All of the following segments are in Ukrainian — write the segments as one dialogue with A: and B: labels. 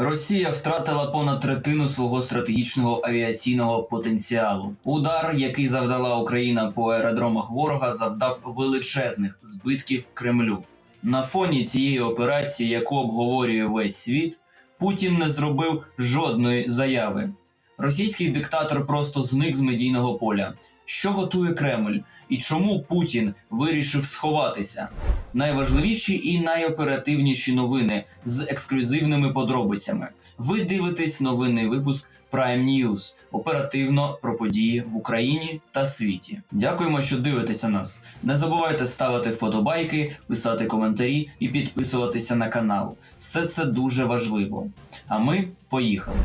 A: Росія втратила понад третину свого стратегічного авіаційного потенціалу. Удар, який завдала Україна по аеродромах ворога, завдав величезних збитків Кремлю. На фоні цієї операції, яку обговорює весь світ, Путін не зробив жодної заяви. Російський диктатор просто зник з медійного поля. Що готує Кремль і чому Путін вирішив сховатися? Найважливіші і найоперативніші новини з ексклюзивними подробицями. Ви дивитесь новинний випуск Prime News оперативно про події в Україні та світі. Дякуємо, що дивитеся нас. Не забувайте ставити вподобайки, писати коментарі і підписуватися на канал. Все це дуже важливо. А ми поїхали.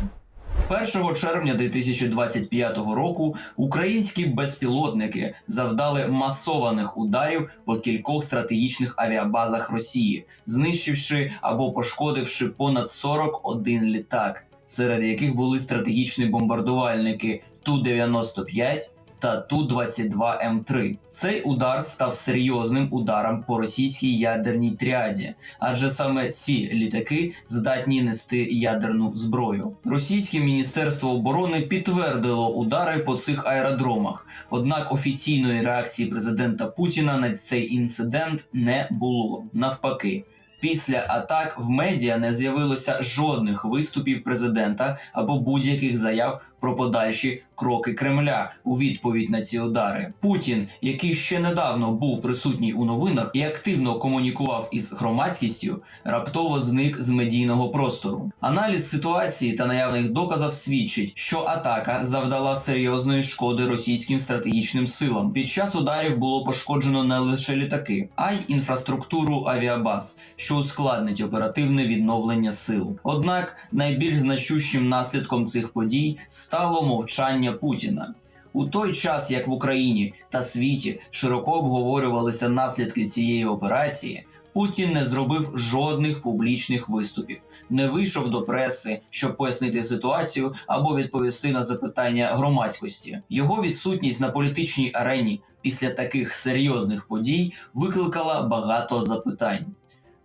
A: 1 червня 2025 року українські безпілотники завдали масованих ударів по кількох стратегічних авіабазах Росії, знищивши або пошкодивши понад 41 літак, серед яких були стратегічні бомбардувальники Ту-95 та Ту-22М3. Цей удар став серйозним ударом по російській ядерній тріаді, адже саме ці літаки здатні нести ядерну зброю. Російське міністерство оборони підтвердило удари по цих аеродромах, однак офіційної реакції президента Путіна на цей інцидент не було. Навпаки. Після атак в медіа не з'явилося жодних виступів президента або будь-яких заяв про подальші кроки Кремля у відповідь на ці удари. Путін, який ще недавно був присутній у новинах і активно комунікував із громадськістю, раптово зник з медійного простору. Аналіз ситуації та наявних доказів свідчить, що атака завдала серйозної шкоди російським стратегічним силам. Під час ударів було пошкоджено не лише літаки, а й інфраструктуру авіабаз, що ускладнить оперативне відновлення сил. Однак найбільш значущим наслідком цих подій стало мовчання Путіна. У той час, як в Україні та світі широко обговорювалися наслідки цієї операції, Путін не зробив жодних публічних виступів, не вийшов до преси, щоб пояснити ситуацію або відповісти на запитання громадськості. Його відсутність на політичній арені після таких серйозних подій викликала багато запитань.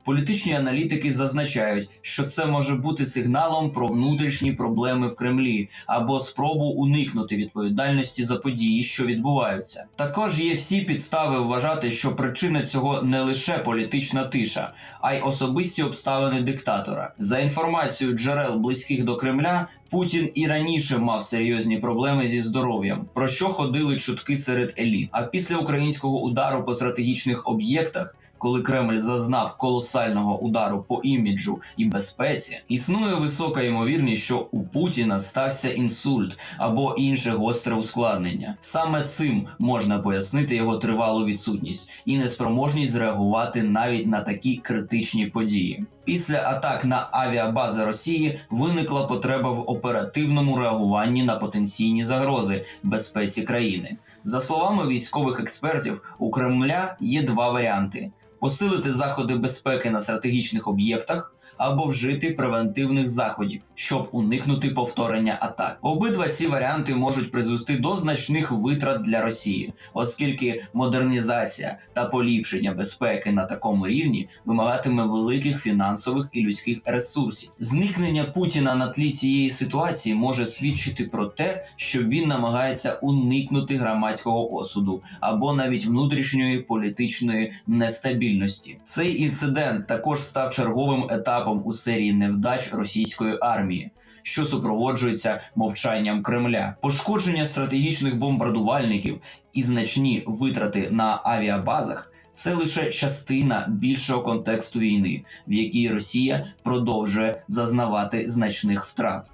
A: Політичні аналітики зазначають, що це може бути сигналом про внутрішні проблеми в Кремлі або спробу уникнути відповідальності за події, що відбуваються. Також є всі підстави вважати, що причина цього не лише політична тиша, а й особисті обставини диктатора. За інформацією джерел близьких до Кремля, Путін і раніше мав серйозні проблеми зі здоров'ям, про що ходили чутки серед еліт. А після українського удару по стратегічних об'єктах коли Кремль зазнав колосального удару по іміджу і безпеці, існує висока ймовірність, що у Путіна стався інсульт або інше гостре ускладнення. Саме цим можна пояснити його тривалу відсутність і неспроможність зреагувати навіть на такі критичні події. Після атак на авіабази Росії виникла потреба в оперативному реагуванні на потенційні загрози безпеці країни. За словами військових експертів, у Кремля є два варіанти: посилити заходи безпеки на стратегічних об'єктах або вжити превентивних заходів, щоб уникнути повторення атак. Обидва ці варіанти можуть призвести до значних витрат для Росії, оскільки модернізація та поліпшення безпеки на такому рівні вимагатиме великих фінансових і людських ресурсів. Зникнення Путіна на тлі цієї ситуації може свідчити про те, що він намагається уникнути громадського осуду або навіть внутрішньої політичної нестабільності. Цей інцидент також став черговим етапом у серії невдач російської армії, що супроводжується мовчанням Кремля, пошкодження стратегічних бомбардувальників і значні витрати на авіабазах. Це лише частина більшого контексту війни, в якій Росія продовжує зазнавати значних втрат.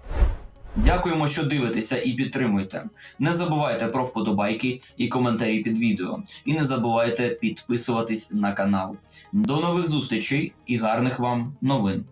A: Дякуємо, що дивитеся і підтримуєте. Не забувайте про вподобайки і коментарі під відео. І не забувайте підписуватись на канал. До нових зустрічей і гарних вам новин!